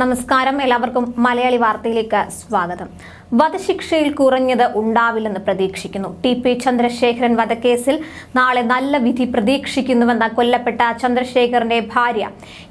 നമസ്കാരം. എല്ലാവർക്കും മലയാളി വാർത്തയിലേക്ക് സ്വാഗതം. വധശിക്ഷയിൽ കുറഞ്ഞത് ഉണ്ടാവില്ലെന്ന് പ്രതീക്ഷിക്കുന്നു. ടി പി ചന്ദ്രശേഖരൻ വധക്കേസിൽ നാളെ നല്ല വിധി പ്രതീക്ഷിക്കുന്നുവെന്ന കൊല്ലപ്പെട്ട ചന്ദ്രശേഖരന്റെ ഭാര്യ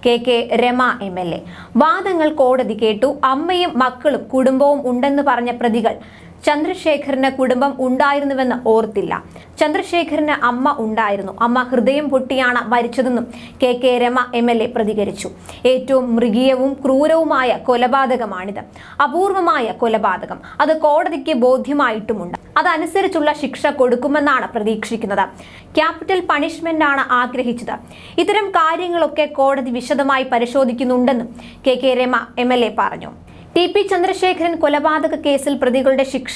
K K Rema M L A. വാദങ്ങൾ കോടതി കേട്ടു. അമ്മയും മക്കളും കുടുംബവും ഉണ്ടെന്ന് പറഞ്ഞ പ്രതികൾ ചന്ദ്രശേഖരന് കുടുംബം ഉണ്ടായിരുന്നുവെന്ന് ഓർത്തില്ല. ചന്ദ്രശേഖരന് അമ്മ ഉണ്ടായിരുന്നു. അമ്മ ഹൃദയം പൊട്ടിയാണ് മരിച്ചതെന്നും K K Rema M L A പ്രതികരിച്ചു. ഏറ്റവും മൃഗീയവും ക്രൂരവുമായ കൊലപാതകമാണിത്. അപൂർവമായ കൊലപാതകം. അത് കോടതിക്ക് ബോധ്യമായിട്ടുമുണ്ട്. അതനുസരിച്ചുള്ള ശിക്ഷ കൊടുക്കുമെന്നാണ് പ്രതീക്ഷിക്കുന്നത്. ക്യാപിറ്റൽ പണിഷ്മെന്റ് ആണ് ആഗ്രഹിച്ചത്. ഇത്തരം കാര്യങ്ങളൊക്കെ കോടതി വിശദമായി പരിശോധിക്കുന്നുണ്ടെന്നും കെ കെ രമ എം പറഞ്ഞു. ടി പി ചന്ദ്രശേഖരൻ കൊലപാതക കേസിൽ പ്രതികളുടെ ശിക്ഷ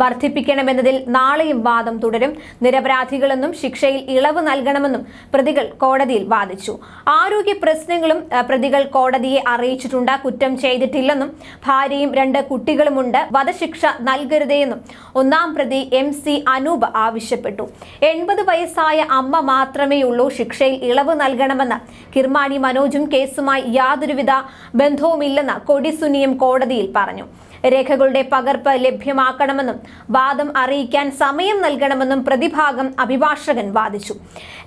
വർദ്ധിപ്പിക്കണമെന്നതിൽ നാളെയും വാദം തുടരും. നിരപരാധികളെന്നും ശിക്ഷയിൽ ഇളവ് നൽകണമെന്നും പ്രതികൾ കോടതിയിൽ വാദിച്ചു. ആരോഗ്യ പ്രശ്നങ്ങളും പ്രതികൾ കോടതിയെ അറിയിച്ചിട്ടുണ്ട്. കുറ്റം ചെയ്തിട്ടില്ലെന്നും ഭാര്യയും രണ്ട് കുട്ടികളുമുണ്ട്. വധശിക്ഷ നൽകരുതേയെന്നും ഒന്നാം പ്രതി എം സി അനൂപ് ആവശ്യപ്പെട്ടു. എൺപത് വയസ്സായ അമ്മ മാത്രമേയുള്ളൂ ശിക്ഷയിൽ ഇളവ് നൽകണമെന്ന്. കിർമാണി മനോജും കേസുമായി യാതൊരുവിധ ബന്ധവുമില്ലെന്ന് കൊടിസുനിയും കോടതിയിൽ പറഞ്ഞു. രേഖകളുടെ പകർപ്പ് ലഭ്യമാക്കണമെന്നും വാദം അറിയിക്കാൻ സമയം നൽകണമെന്നും പ്രതിഭാഗം അഭിഭാഷകൻ വാദിച്ചു.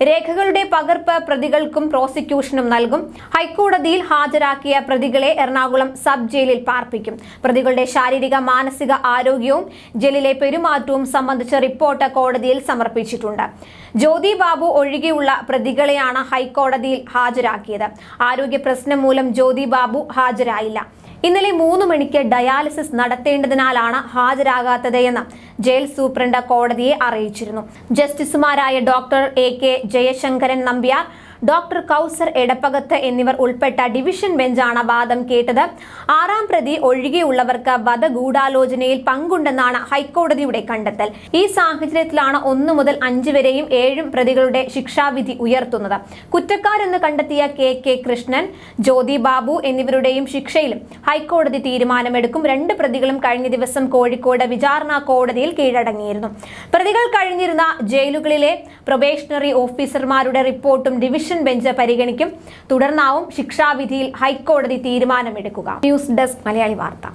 രേഖകളുടെ പകർപ്പ് പ്രതികൾക്കും പ്രോസിക്യൂഷനും നൽകും. ഹൈക്കോടതിയിൽ ഹാജരാക്കിയ പ്രതികളെ എറണാകുളം സബ് ജയിലിൽ പാർപ്പിക്കും. പ്രതികളുടെ ശാരീരിക മാനസിക ആരോഗ്യവും ജയിലിലെ പെരുമാറ്റവും സംബന്ധിച്ച റിപ്പോർട്ട് കോടതിയിൽ സമർപ്പിച്ചിട്ടുണ്ട്. ജ്യോതി ബാബു ഒഴികെയുള്ള പ്രതികളെയാണ് ഹൈക്കോടതിയിൽ ഹാജരാക്കിയത്. ആരോഗ്യ പ്രശ്നം മൂലം ജ്യോതി ബാബു ഹാജരായില്ല. ഇന്നലെ മൂന്ന് മണിക്ക് ഡയാലിസിസ് നടത്തേണ്ടതിനാലാണ് ഹാജരാകാത്തത് എന്ന് ജയിൽ സൂപ്രണ്ട് കോടതിയെ അറിയിച്ചിരുന്നു. ജസ്റ്റിസുമാരായ doctor A K Jayasankaran Nambiar doctor Kauser Edappagath എന്നിവർ ഉൾപ്പെട്ട ഡിവിഷൻ ബെഞ്ചാണ് വാദം കേട്ടത്. ആറാം പ്രതി ഒഴികെയുള്ളവർക്ക് വധഗൂഢാലോചനയിൽ പങ്കുണ്ടെന്നാണ് ഹൈക്കോടതിയുടെ കണ്ടെത്തൽ. ഈ സാഹചര്യത്തിലാണ് ഒന്ന് മുതൽ അഞ്ച് വരെയും ഏഴും പ്രതികളുടെ ശിക്ഷാവിധി ഉയർത്തുന്നത്. കുറ്റക്കാരെന്ന് കണ്ടെത്തിയ കെ കെ കൃഷ്ണൻ ജ്യോതി ബാബു എന്നിവരുടെയും ശിക്ഷയിലും ഹൈക്കോടതി തീരുമാനമെടുക്കും. രണ്ട് പ്രതികളും കഴിഞ്ഞ ദിവസം കോഴിക്കോട് വിചാരണ കോടതിയിൽ കീഴടങ്ങിയിരുന്നു. പ്രതികൾ കഴിഞ്ഞിരുന്ന ജയിലുകളിലെ പ്രൊബേഷണറി ഓഫീസർമാരുടെ റിപ്പോർട്ടും ഡിവിഷൻ ബെഞ്ച് പരിഗണിക്കും. തുടർന്നാവും ശിക്ഷാവിധിയിൽ ഹൈക്കോടതി തീരുമാനമെടുക്കുക. ന്യൂസ് ഡെസ്ക് മലയാളി വാർത്ത.